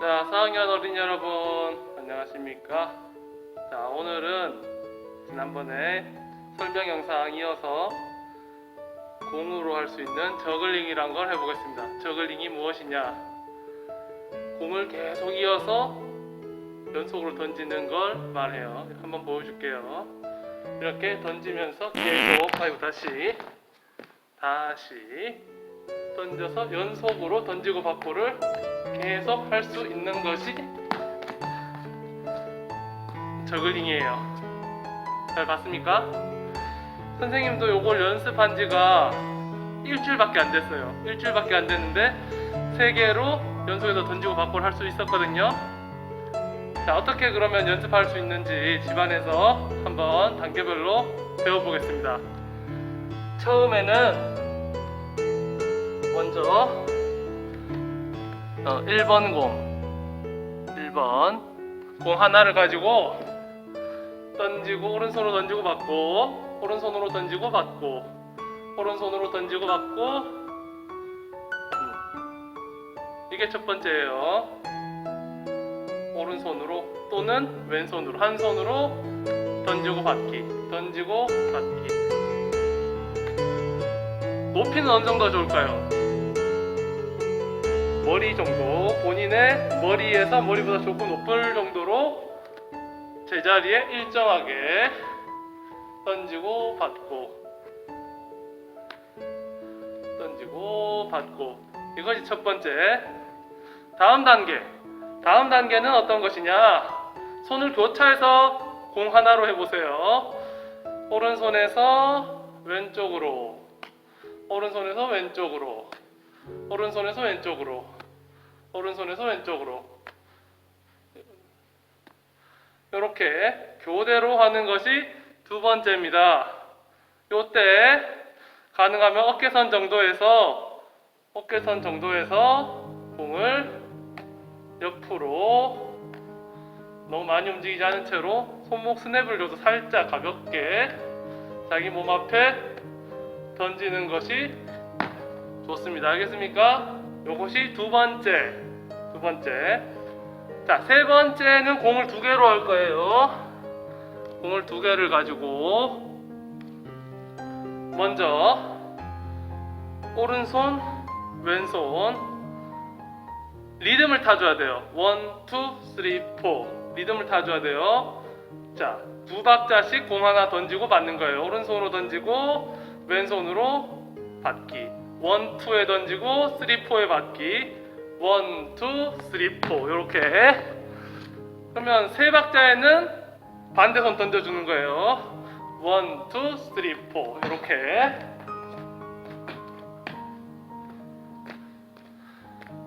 자, 4학년 어린이 여러분, 안녕하십니까? 자, 오늘은 지난번에 설명 영상 이어서 공으로 할 수 있는 저글링이란 걸 해보겠습니다. 저글링이 무엇이냐? 공을 계속 이어서 연속으로 던지는 걸 말해요. 한번 보여줄게요. 이렇게 던지면서 계속, 아이고, 다시, 다시 던져서 연속으로 던지고 받고를 계속 할 수 있는 것이 저글링이에요. 잘 봤습니까? 선생님도 요걸 연습한 지가 일주일밖에 안 됐어요. 일주일밖에 안 됐는데 세 개로 연속해서 던지고 받고를 할 수 있었거든요. 자, 어떻게 그러면 연습할 수 있는지 집안에서 한번 단계별로 배워보겠습니다. 처음에는 먼저 어, 1번 공 1번 공 하나를 가지고 던지고 오른손으로 던지고 받고 오른손으로 던지고 받고 오른손으로 던지고 받고 음. 이게 첫 번째예요 오른손으로 또는 왼손으로 한 손으로 던지고 받기 던지고 받기 높이는 어느 정도가 좋을까요? 머리 정도. 본인의 머리에서 머리보다 조금 높을 정도로 제자리에 일정하게 던지고 받고 던지고 받고. 이것이 첫 번째. 다음 단계. 다음 단계는 어떤 것이냐? 손을 교차해서 공 하나로 해보세요. 오른손에서 왼쪽으로. 오른손에서 왼쪽으로 오른손에서 왼쪽으로 오른손에서 왼쪽으로 이렇게 교대로 하는 것이 두 번째입니다. 요때 가능하면 어깨선 정도에서 어깨선 정도에서 공을 옆으로 너무 많이 움직이지 않은 채로 손목 스냅을 줘서 살짝 가볍게 자기 몸 앞에 던지는 것이 좋습니다. 알겠습니까? 요것이 두 번째. 두 번째. 자, 세 번째는 공을 두 개로 할 거예요. 공을 두 개를 가지고 먼저 오른손, 왼손 리듬을 타줘야 돼요. 원, 투, 쓰리, 포. 리듬을 타줘야 돼요. 자, 두 박자씩 공 하나 던지고 맞는 거예요. 오른손으로 던지고 왼손으로 받기. 원, 투에 던지고 쓰리, 포에 받기. 원, 투, 쓰리, 포. 이렇게. 그러면 세 박자에는 반대손 던져주는 거예요. 원, 투, 쓰리, 포. 이렇게.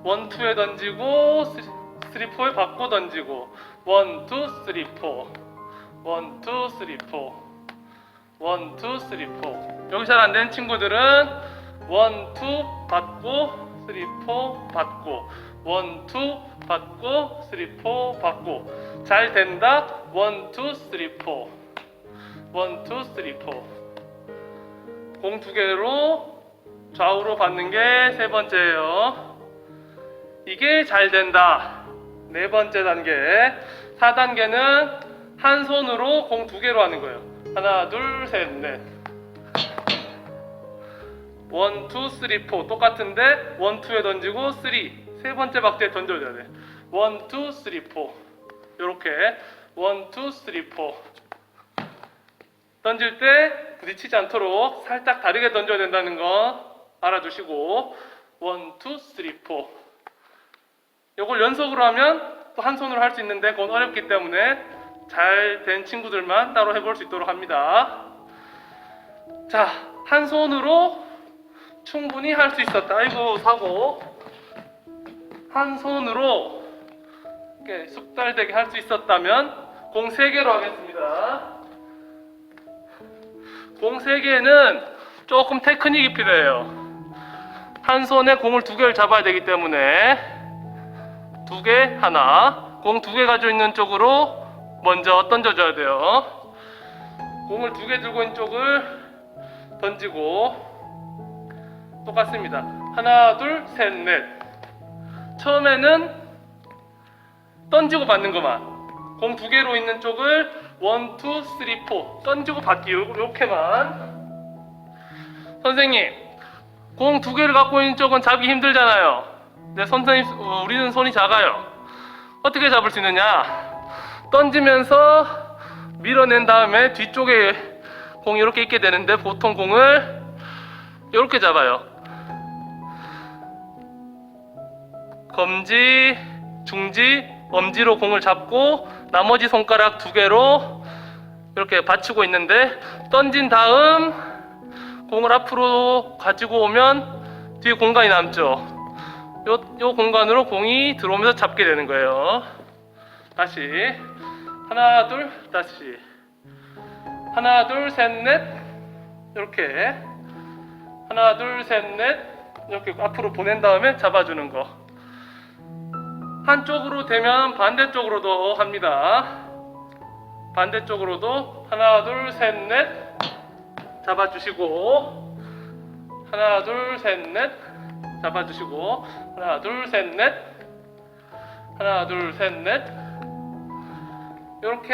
원, 투에 던지고 쓰리, 포에 받고 던지고. 원, 투, 쓰리, 포. 원, 투, 쓰리, 포. 원, 투, 쓰리, 포. 여기 잘 안 되는 친구들은 원, 투 받고 쓰리, 포 받고 원, 투 받고 쓰리, 포 받고 잘 된다. 원, 투, 쓰리, 포. 원, 투, 쓰리, 포. 공 두 개로 좌우로 받는 게 세 번째예요. 이게 잘 된다. 네 번째 단계. 4단계는 한 손으로 공 두 개로 하는 거예요. 하나, 둘, 셋, 넷. 원, 투, 쓰리, 포. 똑같은데 원, 투에 던지고 쓰리. 세 번째 박자에 던져줘야 돼. 원, 투, 쓰리, 포. 요렇게. 원, 투, 쓰리, 포. 던질 때 부딪히지 않도록 살짝 다르게 던져야 된다는 거 알아두시고. 원, 투, 쓰리, 포. 요걸 연속으로 하면 또 한 손으로 할 수 있는데 그건 어렵기 때문에 잘 된 친구들만 따로 해볼 수 있도록 합니다. 자, 한 손으로 충분히 할 수 있었다. 아이고 사고 한 손으로 이렇게 숙달되게 할 수 있었다면 공 3개로 하겠습니다. 공 3개는 조금 테크닉이 필요해요. 한 손에 공을 두 개를 잡아야 되기 때문에 두 개 하나 공 두 개 가지고 있는 쪽으로 먼저 던져줘야 돼요. 공을 두 개 들고 있는 쪽을 던지고 똑같습니다. 하나, 둘, 셋, 넷. 처음에는 던지고 받는 것만. 공 두 개로 있는 쪽을 원, 투, 쓰리, 포 던지고 받기 이렇게만. 선생님, 공 두 개를 갖고 있는 쪽은 잡기 힘들잖아요. 네, 선생님, 어, 우리는 손이 작아요. 어떻게 잡을 수 있느냐? 던지면서 밀어낸 다음에 뒤쪽에 공이 이렇게 있게 되는데 보통 공을 이렇게 잡아요. 검지, 중지, 엄지로 공을 잡고 나머지 손가락 두 개로 이렇게 받치고 있는데 던진 다음 공을 앞으로 가지고 오면 뒤에 공간이 남죠. 요, 요 공간으로 공이 들어오면서 잡게 되는 거예요. 다시. 하나 둘 다시. 하나 둘 셋 넷. 이렇게. 하나 둘 셋 넷. 이렇게 앞으로 보낸 다음에 잡아주는 거 한쪽으로 되면 반대쪽으로도 합니다 반대쪽으로도 하나 둘 셋 넷 잡아주시고 하나 둘 셋 넷 잡아주시고 하나 둘 셋 넷 하나 둘 셋 넷 이렇게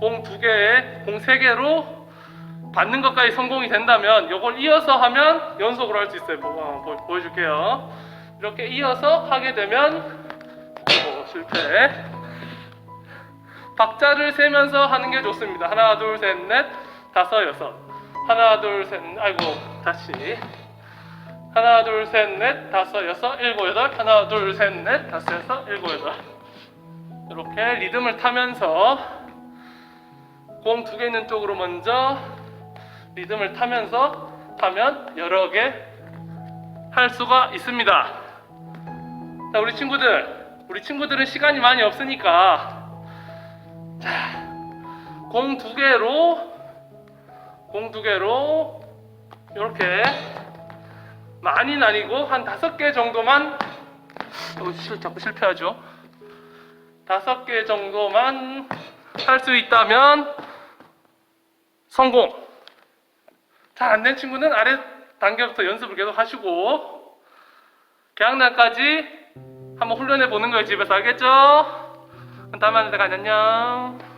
공 두 개에 공 세 개로 받는 것까지 성공이 된다면 이걸 이어서 하면 연속으로 할 수 있어요. 보, 어, 보, 보여줄게요. 이렇게 이어서 하게 되면 오, 실패. 박자를 세면서 하는 게 좋습니다. 하나, 둘, 셋, 넷, 다섯, 여섯. 하나, 둘, 셋, 넷. 아이고 다시. 하나, 둘, 셋, 넷, 다섯, 여섯, 일곱, 여덟. 하나, 둘, 셋, 넷, 다섯, 여섯, 일곱, 여덟. 이렇게 리듬을 타면서 공 두 개 있는 쪽으로 먼저 리듬을 타면서 하면 여러 개 할 수가 있습니다. 자, 우리 친구들, 우리 친구들은 시간이 많이 없으니까 자, 공 두 개로 공 두 개로 이렇게 많이는 아니고 한 다섯 개 정도만 어, 실, 자꾸 실패하죠. 다섯 개 정도만 할 수 있다면 성공. 잘 안 된 친구는 아래 단계부터 연습을 계속 하시고 개학날까지 한번 훈련해 보는 거예요 집에서 알겠죠? 그럼 다음에 만나요 안녕.